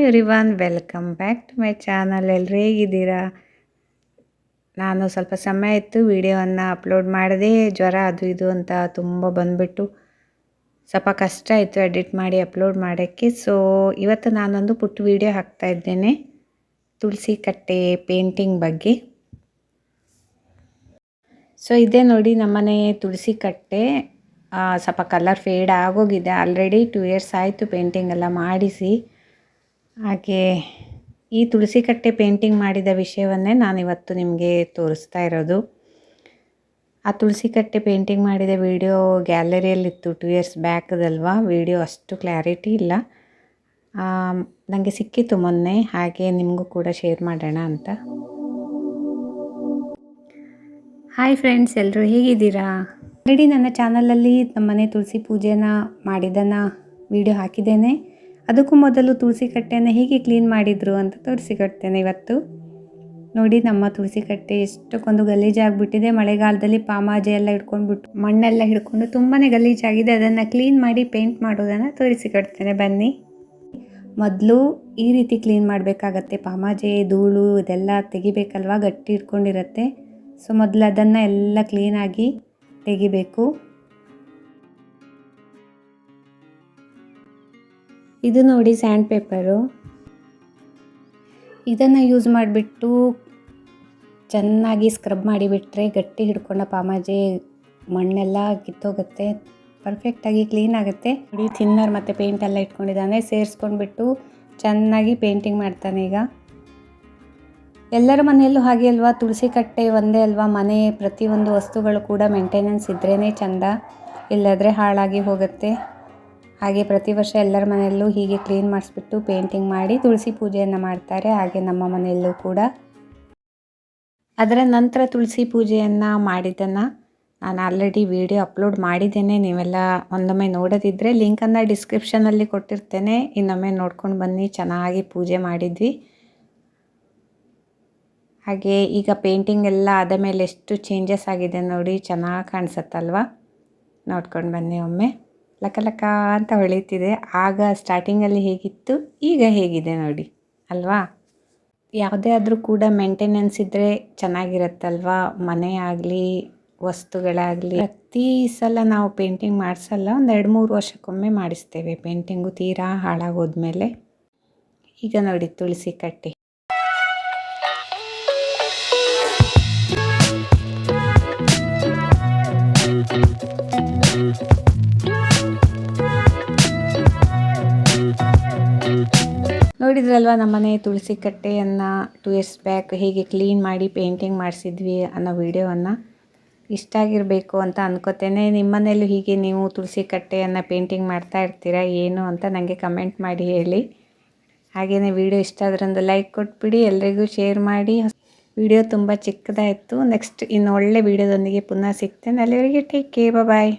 Hi everyone welcome back to my channel ಎಲ್ಲರೂ ಹೇಗಿದ್ದೀರಾ? ನಾನು ಸ್ವಲ್ಪ ಸಮಯ ಇತ್ತು, ವಿಡಿಯೋವನ್ನು ಅಪ್ಲೋಡ್ ಮಾಡಿದೆ ಜ್ವರ ಅದು ಇದು ಅಂತ ತುಂಬ ಬಂದುಬಿಟ್ಟು ಸ್ವಲ್ಪ ಕಷ್ಟ ಇತ್ತು ಎಡಿಟ್ ಮಾಡಿ ಅಪ್ಲೋಡ್ ಮಾಡೋಕ್ಕೆ. ಸೊ ಇವತ್ತು ನಾನೊಂದು ಪುಟ್ಟ ವಿಡಿಯೋ ಹಾಕ್ತಾ ಇದ್ದೇನೆ. ತುಳಸಿ ಕಟ್ಟೆ ಪೇಂಟಿಂಗ್ ಬಗ್ಗೆ. ಸೊ ಇದೇ ನೋಡಿ ನಮ್ಮನೆ ತುಳಸಿ ಕಟ್ಟೆ. ಸ್ವಲ್ಪ ಕಲರ್ ಫೇಡ್ ಆಗೋಗಿದೆ. ಆಲ್ರೆಡಿ ಟೂ ಇಯರ್ಸ್ ಆಯಿತು ಪೇಂಟಿಂಗ್ ಎಲ್ಲ ಮಾಡಿಸಿ. ಹಾಗೆ ಈ ತುಳಸಿ ಕಟ್ಟೆ ಪೇಂಟಿಂಗ್ ಮಾಡಿದ ವಿಷಯವನ್ನೇ ನಾನಿವತ್ತು ನಿಮಗೆ ತೋರಿಸ್ತಾ ಇರೋದು. ಆ ತುಳಸಿ ಕಟ್ಟೆ ಪೇಂಟಿಂಗ್ ಮಾಡಿದ ವಿಡಿಯೋ ಗ್ಯಾಲರಿಯಲ್ಲಿತ್ತು ಟು ಇಯರ್ಸ್ ಬ್ಯಾಕ್ದಲ್ವಾ ವಿಡಿಯೋ ಅಷ್ಟು ಕ್ಲಾರಿಟಿ ಇಲ್ಲ. ನನಗೆ ಸಿಕ್ಕಿತ್ತು ಮೊನ್ನೆ, ಹಾಗೆ ನಿಮಗೂ ಕೂಡ ಶೇರ್ ಮಾಡೋಣ ಅಂತ. ಹಾಯ್ ಫ್ರೆಂಡ್ಸ್ ಎಲ್ಲರೂ ಹೇಗಿದ್ದೀರಾ? ಆಲ್ರೆಡಿ ನನ್ನ ಚಾನಲಲ್ಲಿ ನಮ್ಮನೆ ತುಳಸಿ ಪೂಜೆನ ಮಾಡಿದ್ದನ್ನು ವಿಡಿಯೋ ಹಾಕಿದ್ದೇನೆ. ಅದಕ್ಕೂ ಮೊದಲು ತುಳಸಿ ಕಟ್ಟೆಯನ್ನು ಹೇಗೆ ಕ್ಲೀನ್ ಮಾಡಿದರು ಅಂತ ತೋರಿಸಿಕೊಡ್ತೇನೆ ಇವತ್ತು. ನೋಡಿ ನಮ್ಮ ತುಳಸಿ ಕಟ್ಟೆ ಎಷ್ಟಕ್ಕೊಂದು ಗಲೀಜಾಗಿಬಿಟ್ಟಿದೆ ಮಳೆಗಾಲದಲ್ಲಿ ಪಾಮಾಜೆ ಎಲ್ಲ ಹಿಡ್ಕೊಂಡ್ಬಿಟ್ಟು ಮಣ್ಣೆಲ್ಲ ಹಿಡ್ಕೊಂಡು ತುಂಬಾ ಗಲೀಜಾಗಿದೆ ಅದನ್ನು ಕ್ಲೀನ್ ಮಾಡಿ ಪೇಂಟ್ ಮಾಡೋದನ್ನು ತೋರಿಸಿಕೊಡ್ತೇನೆ ಬನ್ನಿ. ಮೊದಲು ಈ ರೀತಿ ಕ್ಲೀನ್ ಮಾಡಬೇಕಾಗತ್ತೆ. ಪಾಮಾಜೆ, ಧೂಳು ಇದೆಲ್ಲ ತೆಗಿಬೇಕಲ್ವ? ಗಟ್ಟಿ ಇಟ್ಕೊಂಡಿರತ್ತೆ ಸೊ ಮೊದಲು ಅದನ್ನು ಎಲ್ಲ ಕ್ಲೀನಾಗಿ ತೆಗಿಬೇಕು. ಇದು ನೋಡಿ ಸ್ಯಾಂಡ್ ಪೇಪರು. ಇದನ್ನು ಯೂಸ್ ಮಾಡಿಬಿಟ್ಟು ಚೆನ್ನಾಗಿ ಸ್ಕ್ರಬ್ ಮಾಡಿಬಿಟ್ರೆ ಗಟ್ಟಿ ಹಿಡ್ಕೊಂಡ ಪಾಮಾಜಿ ಮಣ್ಣೆಲ್ಲ ಕಿತ್ತೋಗುತ್ತೆ. ಪರ್ಫೆಕ್ಟಾಗಿ ಕ್ಲೀನ್ ಆಗುತ್ತೆ. ನೋಡಿ ಥಿನ್ನರ್ ಮತ್ತು ಪೇಂಟ್ ಎಲ್ಲ ಇಟ್ಕೊಂಡಿದ್ದಾನೆ. ಸೇರಿಸ್ಕೊಂಡ್ಬಿಟ್ಟು ಚೆನ್ನಾಗಿ ಪೇಂಟಿಂಗ್ ಮಾಡ್ತಾನೆ ಈಗ. ಎಲ್ಲರ ಮನೆಯಲ್ಲೂ ಹಾಗೆ ಅಲ್ವಾ? ತುಳಸಿ ಕಟ್ಟೆ ಒಂದೇ ಅಲ್ವಾ? ಮನೆ ಪ್ರತಿಯೊಂದು ವಸ್ತುಗಳು ಕೂಡ ಮೇಂಟೆನೆನ್ಸ್ ಇದ್ರೇ ಚಂದ. ಇಲ್ಲದ್ರೆ ಹಾಳಾಗಿ ಹೋಗುತ್ತೆ. ಹಾಗೆ ಪ್ರತಿ ವರ್ಷ ಎಲ್ಲರ ಮನೆಯಲ್ಲೂ ಹೀಗೆ ಕ್ಲೀನ್ ಮಾಡಿಸ್ಬಿಟ್ಟು ಪೇಂಟಿಂಗ್ ಮಾಡಿ ತುಳಸಿ ಪೂಜೆಯನ್ನು ಮಾಡ್ತಾರೆ, ಹಾಗೆ ನಮ್ಮ ಮನೆಯಲ್ಲೂ ಕೂಡ. ಅದರ ನಂತರ ತುಳಸಿ ಪೂಜೆಯನ್ನು ಮಾಡಿದ್ದನ್ನು ನಾನು ಆಲ್ರೆಡಿ ವಿಡಿಯೋ ಅಪ್ಲೋಡ್ ಮಾಡಿದ್ದೇನೆ. ನೀವೆಲ್ಲ ಒಂದೊಮ್ಮೆ ನೋಡೋದಿದ್ದರೆ ಲಿಂಕನ್ನು ಡಿಸ್ಕ್ರಿಪ್ಷನಲ್ಲಿ ಕೊಟ್ಟಿರ್ತೇನೆ. ಇನ್ನೊಮ್ಮೆ ನೋಡ್ಕೊಂಡು ಬನ್ನಿ, ಚೆನ್ನಾಗಿ ಪೂಜೆ ಮಾಡಿದ್ವಿ. ಹಾಗೆ ಈಗ ಪೇಂಟಿಂಗ್ ಎಲ್ಲ ಆದ ಮೇಲೆ ಎಷ್ಟು ಚೇಂಜಸ್ ಆಗಿದೆ ನೋಡಿ, ಚೆನ್ನಾಗಿ ಕಾಣಿಸುತ್ತಲ್ವಾ? ನೋಡ್ಕೊಂಡು ಬನ್ನಿ ಒಮ್ಮೆ. ಲಕ ಲಕ ಅಂತ ಹೊಳೆಯುತ್ತಿದೆ. ಆಗ ಸ್ಟಾರ್ಟಿಂಗಲ್ಲಿ ಹೇಗಿತ್ತು? ಈಗ ಹೇಗಿದೆ ನೋಡಿ. ಅಲ್ವಾ? ಯಾವುದೇ ಆದರೂ ಕೂಡ ಮೇಂಟೆನೆನ್ಸ್ ಇದ್ದರೆ ಚೆನ್ನಾಗಿರುತ್ತಲ್ವಾ? ಮನೆ ಆಗಲಿ ವಸ್ತುಗಳಾಗಲಿ. ಪ್ರತಿ ಸಲ ನಾವು ಪೇಂಟಿಂಗ್ ಮಾಡಿಸಲ್ಲ, ಒಂದು ಎರಡು ಮೂರು ವರ್ಷಕ್ಕೊಮ್ಮೆ ಮಾಡಿಸ್ತೇವೆ. ಪೇಂಟಿಂಗು ತೀರಾ ಹಾಳಾಗೋದ್ಮೇಲೆ. ಈಗ ನೋಡಿ ತುಳಸಿ ಕಟ್ಟೆ. ನೋಡಿದ್ರಲ್ವ ನಮ್ಮನೆ ತುಳಸಿ ಕಟ್ಟೆಯನ್ನು ಟು ಇಯರ್ಸ್ ಬ್ಯಾಕ್ ಹೇಗೆ ಕ್ಲೀನ್ ಮಾಡಿ ಪೇಂಟಿಂಗ್ ಮಾಡಿಸಿದ್ವಿ ಅನ್ನೋ ವಿಡಿಯೋವನ್ನು? ಇಷ್ಟ ಆಗಿರಬೇಕು ಅಂತ ಅನ್ಕೋತೇನೆ. ನಿಮ್ಮನೇಲೂ ಹೀಗೆ ನೀವು ತುಳಸಿ ಕಟ್ಟೆಯನ್ನು ಪೇಂಟಿಂಗ್ ಮಾಡ್ತಾ ಇರ್ತೀರಾ, ಏನು ಅಂತ ನನಗೆ ಕಮೆಂಟ್ ಮಾಡಿ ಹೇಳಿ. ಹಾಗೆಯೇ ವಿಡಿಯೋ ಇಷ್ಟ ಆದ್ರೊಂದು ಲೈಕ್ ಕೊಟ್ಬಿಡಿ, ಎಲ್ರಿಗೂ ಶೇರ್ ಮಾಡಿ. ವಿಡಿಯೋ ತುಂಬ ಚಿಕ್ಕದಾಯಿತು. ನೆಕ್ಸ್ಟ್ ಇನ್ನು ಒಳ್ಳೆ ವಿಡಿಯೋದೊಂದಿಗೆ ಪುನಃ ಸಿಗ್ತೇನೆ. ಅಲ್ಲಿವರೆಗೆ ಟೇಕ್ ಕೇ ಬಾಯ್